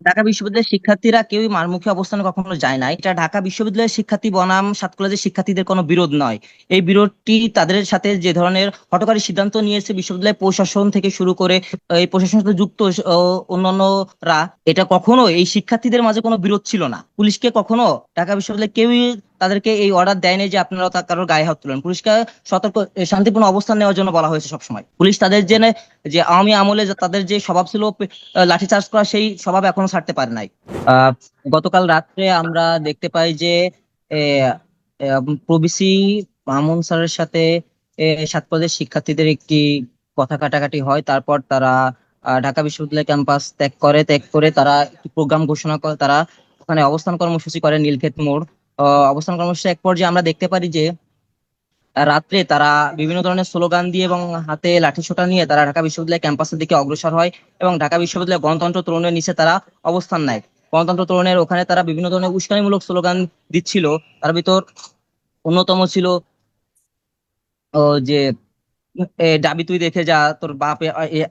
ঢাকা বিশ্ববিদ্যালয়ের শিক্ষার্থীরা কেউই মারমুখী অবস্থানে কখনো যায় না। এটা ঢাকা বিশ্ববিদ্যালয়ের শিক্ষার্থী বনাম সাত কলেজের শিক্ষার্থীদের কোনো বিরোধ নয়। এই বিরোধটি তাদের সাথে যে ধরনের হঠকারী সিদ্ধান্ত নিয়েছে বিশ্ববিদ্যালয় প্রশাসন থেকে শুরু করে, এই প্রশাসন সাথে যুক্ত অন্যান্যরা, এটা কখনো এই শিক্ষার্থীদের মাঝে কোনো বিরোধ ছিল না। পুলিশকে কখনো ঢাকা বিশ্ববিদ্যালয় কেউই তাদেরকে এই অর্ডার দেয়নি যে আপনারা তা কারোর গায়ে হাত তুলেন। পুলিশকে সতর্ক শান্তিপূর্ণ অবস্থান নেওয়ার জন্য বলা হয়েছে সবসময়। পুলিশ তাদের যে যে আওয়ামী আমলে তাদের যে স্বভাব ছিল আহ, লাঠিচার্জ করা সেই স্বভাব এখনও ছাড়তে পারে নাই। গতকাল রাত্রে আমরা দেখতে পাই যে প্রবিসি মামুন স্যারের সাথে সাত কলেজের শিক্ষার্থীদের একটি কথা কাটাকাটি হয়। তারপর তারা ঢাকা বিশ্ববিদ্যালয় ক্যাম্পাস ত্যাগ করে ত্যাগ করে তারা একটি প্রোগ্রাম ঘোষণা করে তারা ওখানে অবস্থান কর্মসূচি করে নীলক্ষেত মোড়। অবস্থান কর্মসূচি এক পর্যায়ে আমরা দেখতে পারি যে, রাত্রে তারা বিভিন্ন ধরনের স্লোগান দিয়ে এবং হাতে লাঠিসোঁটা নিয়ে তারা ঢাকা বিশ্ববিদ্যালয় ক্যাম্পাসের দিকে অগ্রসর হয় এবং ঢাকা বিশ্ববিদ্যালয় গণতন্ত্র তরুণের নিচে তারা অবস্থান নেয়। গণতন্ত্র তরুণের ওখানে তারা বিভিন্ন ধরনের উস্কানিমূলক স্লোগান দিচ্ছিল। তার ভিতর অন্যতম ছিল যে ডাবি তুই দেখে যা, তোর বাপ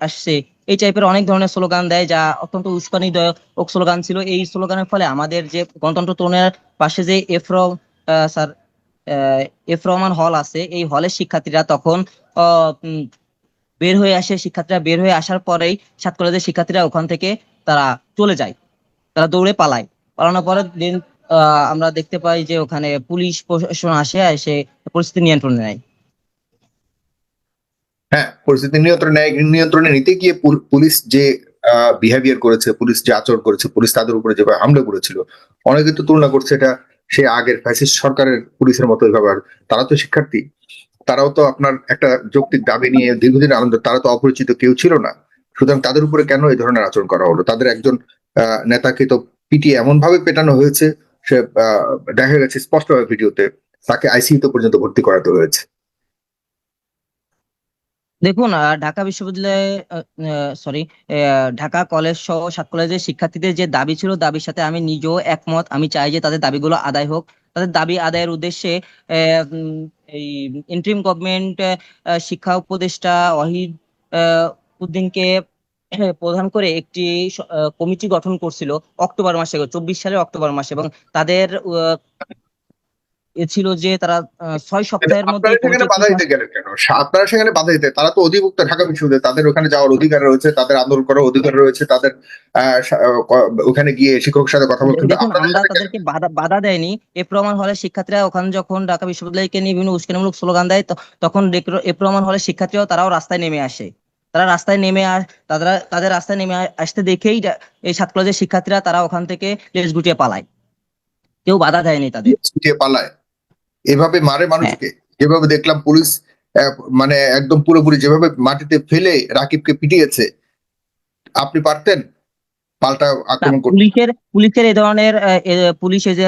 আসছে। এই টাইপের অনেক ধরনের স্লোগান দেয় যা অত্যন্ত উস্কানিদায়ক স্লোগান ছিল। এই স্লোগানের ফলে আমাদের যে গণতন্ত্র তরুণের পাশে যে এফরো স্যার এফ রহমান হল আছে, এই হলের শিক্ষার্থীরা তখন বের হয়ে আসে। শিক্ষার্থীরা বের হয়ে আসার পরেই সাত কলেজের শিক্ষার্থীরা ওখান থেকে তারা চলে যায়। তারা দৌড়ে পালায়। পালানোর পরে আমরা দেখতে পাই যে ওখানে পুলিশ প্রশাসন আসে এসে পরিস্থিতি নিয়ন্ত্রণে নেয়। হ্যাঁ পরিস্থিতি নিয়ন্ত্রণে নেয় নিয়ন্ত্রণে নিতে গিয়ে পুল- পুলিশ যে বিহেভিয়ার করেছে, পুলিশ যে আচরণ করেছে, পুলিশ তাদের উপরে যেভাবে হামলা করেছিল, অনেকে তো তুলনা করছে এটা সে আগের ফ্যাসিস্ট সরকারের পুলিশের মতো ব্যবহার তারা তো শিক্ষার্থী, তারাও তো আপনার একটা যৌক্তিক দাবি নিয়ে দীর্ঘদিন আনন্দ, তারা তো অপরিচিত কেউ ছিল না, সুতরাং তাদের উপরে কেন এই ধরনের আচরণ করা হলো? তাদের একজন নেতাকে তো পিটিয়ে এমন ভাবে পেটানো হয়েছে, সে দেখা গেছে স্পষ্টভাবে ভিডিওতে, তাকে আইসিইউতে পর্যন্ত ভর্তি করাতে হয়েছে। দেখুন ঢাকা বিশ্ববিদ্যালয়ে সরি ঢাকা কলেজ সহ সাত কলেজের শিক্ষার্থীদের যে দাবি ছিল দাবির সাথে আমি নিজেও একমত। আমি চাই যে তাদের দাবিগুলো আদায় হোক। তাদের দাবি আদায়ের উদ্দেশ্যে এই ইন্টারিম গভর্নমেন্ট শিক্ষা উপদেষ্টা আহ, উদ্দিনকে প্রধান করে একটি কমিটি গঠন করছিল অক্টোবর মাসে চব্বিশ সালের অক্টোবর মাসে এবং তাদের এ ছিল যে তারা ছয় সপ্তাহের মধ্যে বাধা দিতে গেলেন কেন? আপনারা সেখানে বাধা দিতে তারা তো অধিভুক্ত ঢাকা বিশ্ববিদ্যালয় তাদের ওখানে যাওয়ার অধিকার রয়েছে তাদের আন্দোলন করার অধিকার রয়েছে তাদের ওখানে গিয়ে শিক্ষকের সাথে কথা বলতে আমরা তাদেরকে বাধা দেয়নি। এ প্রমাণ হলে শিক্ষার্থীরা ওখানে যখন ঢাকা বিশ্ববিদ্যালয়কে নিয়ে বিভিন্ন উস্কানিমূলক স্লোগান দেয় তখন এ প্রমাণ হলে শিক্ষার্থীরাও তারাও রাস্তায় নেমে আসে। তারা রাস্তায় নেমে আস তারা তাদের রাস্তায় নেমে আসতে দেখেই এই সাত কলেজের শিক্ষার্থীরা তারা ওখান থেকে লেজ গুটিয়ে পালায়। কেউ বাধা দেয়নি তাদের। পালায়। এভাবে মারে হ্যাঁ। মানুষকে যেভাবে দেখলাম পুলিশ মানে একদম পুরোপুরি যেভাবে মাটিতে ফেলে রাকিবকে পিটিয়েছে আপনি পারতেন পাল্টা আক্রমণ করতে? পুলিশের পুলিশের এই ধরনের পুলিশে যে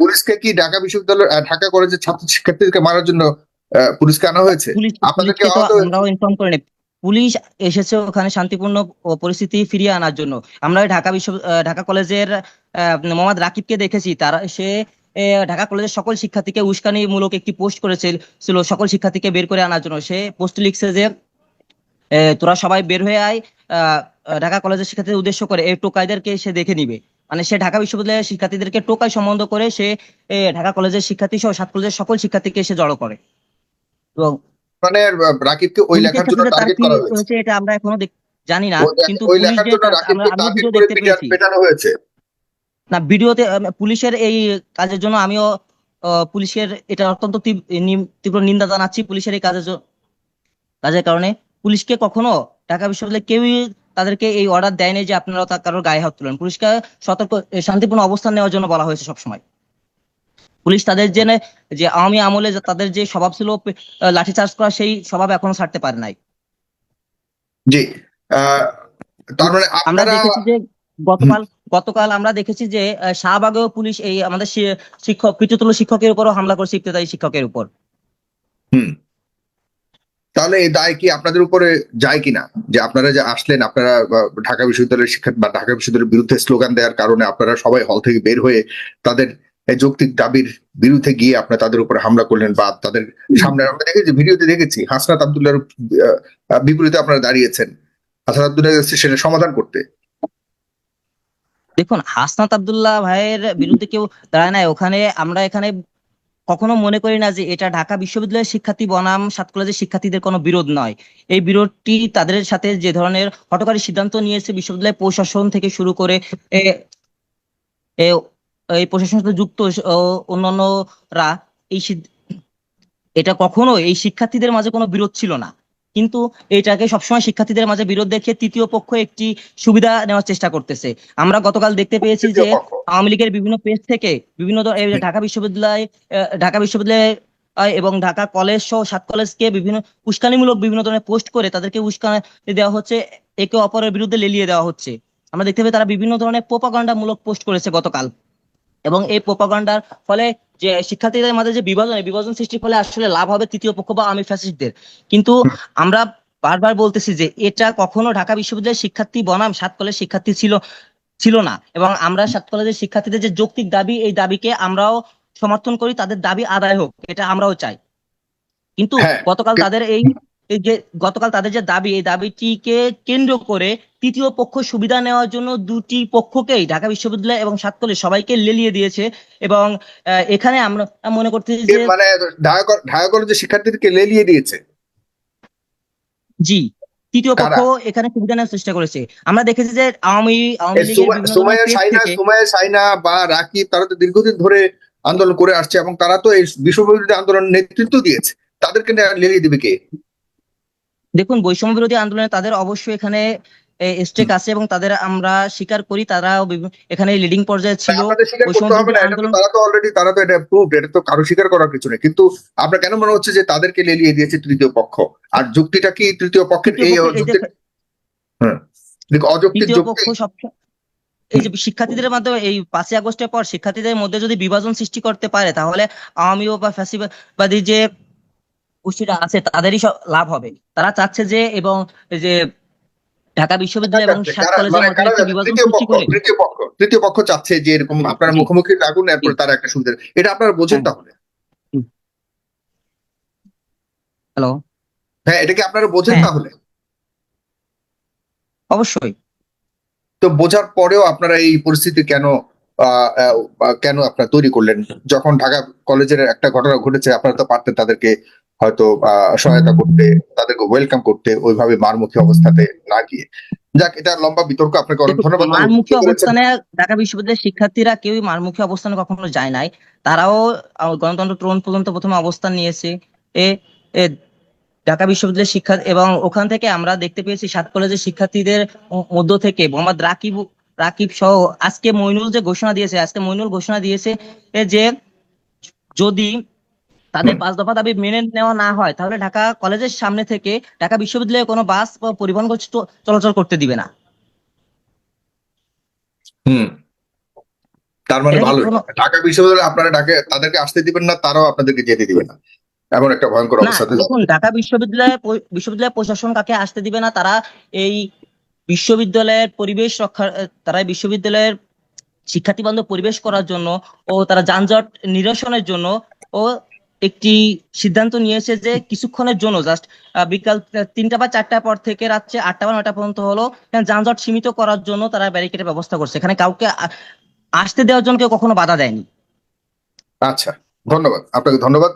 পুলিশকে কি? ঢাকা বিশ্ববিদ্যালয় ঢাকা কলেজের ছাত্র শিক্ষার্থীদেরকে মারার জন্য পুলিশকে আনা হয়েছে? পুলিশ আপনাদেরকে আমরাও ইনফর্ম করিনি পুলিশ এসেছে ওখানে শান্তিপূর্ণ পরিস্থিতি ফিরিয়ে আনার জন্য। আমরা ওই ঢাকা বিশ্ব ঢাকা কলেজের মোহাম্মদ রাকিবকে দেখেছি তারা সে ঢাকা কলেজের সকল শিক্ষার্থীকে উস্কানিমূলক একটি পোস্ট করেছিল ছিল সকল শিক্ষার্থীকে বের করে আনার জন্য। সে পোস্ট লিখছে যে তোরা সবাই বের হয়ে আয় ঢাকা কলেজের শিক্ষার্থীদের উদ্দেশ্য করে এই টোকাইদেরকে সে দেখে নিবে। মানে সে ঢাকা বিশ্ববিদ্যালয়ের শিক্ষার্থীদেরকে টোকাই সম্বন্ধ করে সে ঢাকা কলেজের শিক্ষার্থী সহ সাত কলেজের সকল শিক্ষার্থীকে সে জড়ো করে। এবং মানে রাকিবকে ওই লেখার জন্য টার্গেট করা হয়েছে। এটা আমরা এখনও জানি না কিন্তু ওই লেখার জন্য রাকিবকে টার্গেট করে পেটানো হয়েছে। না ভিডিওতে পুলিশের এই কাজের জন্য আমিও পুলিশের এটা অত্যন্ত তীব্র নিন্দা জানাচ্ছি পুলিশের এই কাজের কাজের কারণে। পুলিশকে কখনো ঢাকা বিশ্ববিদ্যালয় কেউই তাদেরকে এই অর্ডার দেয়নি যে আপনারা তা কারোর গায়ে হাত তুলেন। পুলিশকে সতর্ক শান্তিপূর্ণ অবস্থান নেওয়ার জন্য বলা হয়েছে সবসময়। পুলিশ তাদের যে যে আওয়ামী আমলে তাদের যে স্বভাব ছিল আহ, লাঠিচার্জ করা সেই স্বভাব এখনও ছাড়তে পারে নাই। জি তার মানে আমরা দেখেছি যে গতকাল গতকাল আমরা দেখেছি যে শাহবাগেও পুলিশ এই আমাদের শিক্ষক কৃততুল্য শিক্ষকের উপরও হামলা করছে ইফতেদায়ী শিক্ষকের উপর। তাহলে এই দায় কি আপনাদের উপরে যায় কিনা? যে আপনারা যে আসলেন, আপনারা ঢাকা বিশ্ববিদ্যালয়ের শিক্ষা, বা, ঢাকা বিশ্ববিদ্যালয়ের বিরুদ্ধে স্লোগান দেওয়ার কারণে আপনারা সবাই হল থেকে বের হয়ে তাদের যৌক্তিক দাবির বিরুদ্ধে গিয়ে আপনারা তাদের উপরে হামলা করলেন বা তাদের সামনে আমরা দেখেছি ভিডিওতে দেখেছি, হাসনাত আবদুল্লাহর বিপরীতে আপনারা দাঁড়িয়েছেন। হাসনাত আবদুল্লাহ সেটা সমাধান করতে। দেখুন, হাসনাত আব্দুল্লাহ ভাইয়ের বিরুদ্ধে কেউ দাঁড়ায় নাই। ওখানে আমরা এখানে কখনো মনে করি না যে এটা ঢাকা বিশ্ববিদ্যালয়ের শিক্ষার্থী বনাম সাত কলেজের শিক্ষার্থীদের কোনো বিরোধ নয়। এই বিরোধটি তাদের সাথে যে ধরনের হটকারী সিদ্ধান্ত নিয়েছে বিশ্ববিদ্যালয় প্রশাসন থেকে শুরু করে এই প্রশাসনের সাথে যুক্ত অন্যান্যরা এই এটা কখনো এই শিক্ষার্থীদের মাঝে কোনো বিরোধ ছিল না। কিন্তু এটাকে সবসময় শিক্ষার্থীদের মাঝে বিরোধ দেখে তৃতীয় পক্ষ একটি সুবিধা নেওয়ার চেষ্টা করতেছে। আমরা গতকাল দেখতে পেয়েছি যে আওয়ামী লীগের বিভিন্ন পেজ থেকে বিভিন্ন ঢাকা বিশ্ববিদ্যালয় ঢাকা বিশ্ববিদ্যালয় এবং ঢাকা কলেজ সহ সাত কলেজকে বিভিন্ন উস্কানিমূলক বিভিন্ন ধরনের পোস্ট করে তাদেরকে উস্কানি দেওয়া হচ্ছে একে অপরের বিরুদ্ধে লেলিয়ে দেওয়া হচ্ছে। আমরা দেখতে পাই তারা বিভিন্ন ধরনের প্রোপাগান্ডামূলক পোস্ট করেছে গতকাল। এবং এই প্রোপাগান্ডার ফলে যে শিক্ষার্থীদের মধ্যে যে বিভাজন বিভাজন সৃষ্টির ফলে আসলে লাভ হবে তৃতীয় পক্ষ বা আমি ফ্যাসিস্টদের কিন্তু আমরা বারবার বলতেছি যে এটা কখনো ঢাকা বিশ্ববিদ্যালয়ের শিক্ষার্থী বনাম সাত কলেজ শিক্ষার্থী ছিল ছিল না। এবং আমরা সাত কলেজের শিক্ষার্থীদের যে যৌক্তিক দাবি এই দাবিকে আমরাও সমর্থন করি তাদের দাবি আদায় হোক এটা আমরাও চাই। কিন্তু হ্যাঁ, গতকাল তাদের এই এই যে গতকাল তাদের যে দাবি এই দাবিটিকে কেন্দ্র করে তৃতীয় পক্ষ সুবিধা নেওয়ার জন্য দুটি পক্ষকেই ঢাকা বিশ্ববিদ্যালয় এবং সাত কলেজ সবাইকে লেলিয়ে দিয়েছে এবং এখানে আমরা মনে করতেছি যে মানে ঢাকা কল- কলেজের শিক্ষার্থীদেরকে লেলিয়ে দিয়েছে? জি তৃতীয় পক্ষ এখানে সুবিধা নেওয়ার চেষ্টা করেছে। আমরা দেখেছি যে আওয়ামী আওয়ামী লীগের সাইনা বা রাকিব তারা তো দীর্ঘদিন ধরে আন্দোলন করে আসছে এবং তারা তো এই বিশ্ববিদ্যালয় আন্দোলনের নেতৃত্ব দিয়েছে। তাদেরকে লেলিয়ে দিবে কে? দেখুন বৈষম্য বিরোধী আন্দোলনে তাদের অবশ্যই এখানে স্টেক আছে এবং তাদের আমরা স্বীকার করি তারা এখানে লিডিং পর্যায়ে ছিল। তারা তো অলরেডি তারা তো এটা প্রুভড এটা তো কারও স্বীকার করার কিছু নেই। কিন্তু আপনার কেন মনে হচ্ছে যে তাদেরকে লেলিয়ে দিয়েছে তৃতীয় পক্ষ? আর যুক্তিটা কি তৃতীয় পক্ষের এই যুক্তি হ্যাঁ। দেখো, অযৌক্তিক যুক্তি এই যে শিক্ষার্থীদের মাধ্যমে এই পাঁচই আগস্টের পর শিক্ষার্থীদের মধ্যে যদি বিভাজন সৃষ্টি করতে পারে তাহলে আওয়ামী বা ফ্যাসিবাদী যে গোষ্ঠীটা আছে তাদেরই সব লাভ হবে। তারা চাচ্ছে যে এবং এই যে ঢাকা বিশ্ববিদ্যালয় এবং সাত কলেজের মানে মধ্যে বিভাজন তৃতীয় সৃষ্টি পক্ষ করে। তৃতীয় পক্ষ তৃতীয় পক্ষ চাচ্ছে যে এরকম আপনারা। মুখোমুখি লাগুন এরপর তারা একটা সুবিধা এটা আপনারা বোঝেন হ্যাঁ। তাহলে? হ্যালো। হ্যাঁ এটা কি আপনারা বোঝেন হ্যাঁ। তাহলে? অবশ্যই। তো বোঝার পরেও আপনারা এই পরিস্থিতি কেন কেন আপনারা তৈরি করলেন? যখন ঢাকা কলেজের একটা ঘটনা ঘটেছে আপনারা তো পারতেন তাদেরকে হয়তো সহায়তা করতে তাদেরকে ওয়েলকাম করতে ওইভাবে মারমুখী অবস্থাতে না গিয়ে। যাক এটা লম্বা বিতর্ক আপনাকে অনেক ধন্যবাদ। মারমুখী অবস্থানে ঢাকা বিশ্ববিদ্যালয়ের শিক্ষার্থীরা কেউই মারমুখী অবস্থানে কখনো যায় নাই। তারাও গণতন্ত্র তরুণ পর্যন্ত প্রথমে অবস্থান নিয়েছে। এ ঢাকা বিশ্ববিদ্যালয়ের শিক্ষা এবং ওখান থেকে আমরা দেখতে পেয়েছি সাত কলেজের শিক্ষার্থীদের মধ্য থেকে মোহাম্মদ রাকিব রাকিব সহ আজকে মইনুল যে ঘোষণা দিয়েছে আজকে মইনুল ঘোষণা দিয়েছে যে যদি তাদের পাঁচ দফা দাবি মেনে নেওয়া না হয় তাহলে ঢাকা কলেজের সামনে থেকে ঢাকা বিশ্ববিদ্যালয়ে কোনো বাস বা পরিবহন চলাচল করতে দিবে না। হুম। তার মানে ভালো। ঢাকা বিশ্ববিদ্যালয়ে আপনারা ঢাকা তাদেরকে আসতে দিবেন না তারাও আপনাদেরকে যেতে দিবে না। এমন একটা ভয়ঙ্কর না অবস্থাতে দেখুন ঢাকা বিশ্ববিদ্যালয়ে বিশ্ববিদ্যালয় প্রশাসন কাকে আসতে দিবে না তারা এই বিশ্ববিদ্যালয়ের পরিবেশ রক্ষা তারা বিশ্ববিদ্যালয়ের শিক্ষার্থী বান্ধব পরিবেশ করার জন্য ও তারা যানজট নিরসনের জন্য ও একটি সিদ্ধান্ত নিয়েছে যে কিছুক্ষণের জন্য জাস্ট বিকাল তিনটা বা চারটার পর থেকে রাত্রে আটটা বা নয়টা পর্যন্ত হলো যানজট সীমিত করার জন্য তারা ব্যারিকেডের ব্যবস্থা করছে। এখানে কাউকে আসতে দেওয়ার জন্য কেউ কখনো বাধা দেয়নি। আচ্ছা ধন্যবাদ। আপনাকে ধন্যবাদ।